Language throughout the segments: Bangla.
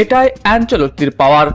এটাই অ্যাঞ্চলত্তির পাওয়ার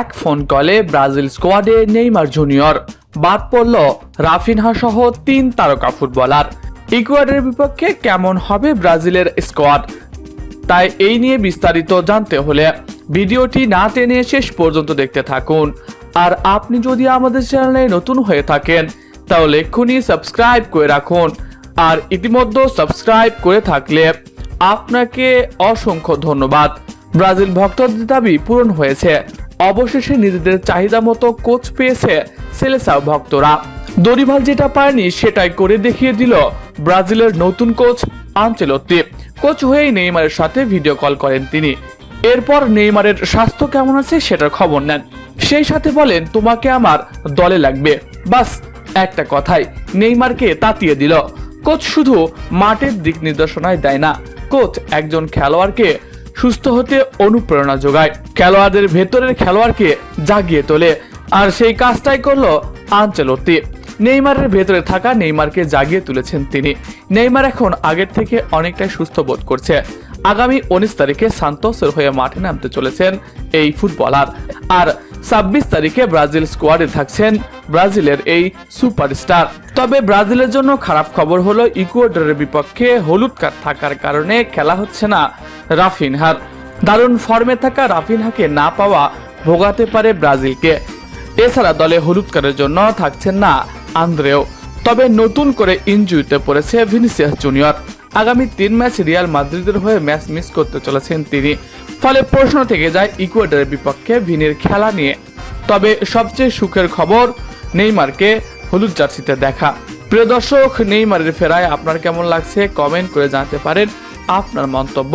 এক ফোন কলে ব্রাজিল স্কোয়াডে নেইমার জুনিয়র বাদ পড়ল রাফিনহা সহ তিন তারকা ফুটবলার ইকুয়াডের বিপক্ষে কেমন হবে ব্রাজিলের স্কোয়াড তাই এই নিয়ে বিস্তারিত জানতে হলে ভিডিওটি না টেনে শেষ পর্যন্ত দেখতে থাকুন। আর আপনি যদি আমাদের চ্যানেলে নতুন হয়ে থাকেন, তাহলে এক্ষুনি সাবস্ক্রাইব করে রাখুন। আর ইতিমধ্যে সাবস্ক্রাইব করে থাকলে আপনাকে অসংখ্য ধন্যবাদ। ব্রাজিল ভক্তদের দাবি পূরণ হয়েছে। অবশেষে নিজেদের চাহিদা মতো কোচ পেয়েছে সেলেসাও ভক্তরা। দরিভাল যেটা পায়নি সেটাই করে দেখিয়ে দিল ব্রাজিলের নতুন কোচ আঞ্চেলত্তি। কোচ হয়েই নেইমারের সাথে ভিডিও কল করেন তিনি। এরপর নেইমারের স্বাস্থ্য কেমন আছে সেটার খবর নেন। সেই সাথে বলেন, তোমাকে আমার দলে লাগবে। বাস, একটা কথাই, নেইমারকে তাতিয়ে দিল। কোচ শুধু মাঠের দিক নির্দেশনায় দেয় না। কোচ একজন খেলোয়াড়কে সুস্থ হতে অনুপ্রেরণা যোগায়। খেলোয়াড়দের ভেতরের খেলোয়াড়কে জাগিয়ে তোলে। আর সেই কাজটাই করল আঞ্চলত্তি। নেইমারের ভেতরে থাকা নেইমারকে জাগিয়ে তুলেছেন তিনি। নেইমার এখন আগের থেকে অনেকটাই সুস্থ বোধ করছে। আগামী উনিশ তারিখে সান্তোসের হয়ে মাঠে নামতে চলেছেন এই ফুটবলার। আর ছাব্বিশ তারিখে ব্রাজিল স্কোয়াডে থাকছেন ব্রাজিলের এই সুপারস্টার। তবে ব্রাজিলের জন্য খারাপ খবর হলো ইকুয়েডরের বিপক্ষে হলুদ কার্ড থাকার কারণে খেলা হচ্ছে না। রাফিনহার দারুণ ফর্মে থাকা রাফিনহাকে না পাওয়া ভোগাতে পারে ব্রাজিলকে। এছাড়া দলে হলুদ কার্ডের জন্য থাকছেন না আন্দ্রেও। তবে নতুন করে ইনজুরিতে পড়েছে ভিনিসিয়াস জুনিয়র। আগামী তিন ম্যাচ রিয়াল মাদ্রিদের হয়ে ম্যাচ মিস করতে চলেছেন তিনি। ফলে প্রশ্ন থেকে যায় ইকুয়েডারের বিপক্ষে ভিনির খেলা নিয়ে। তবে সবচেয়ে সুখের খবর, নেইমারকে হলুদ জার্সিতে দেখা। প্রিয় দর্শক, নেইমারের ফেরায় আপনার কেমন লাগছে? কমেন্ট করে জানাতে পারেন আপনার মন্তব্য।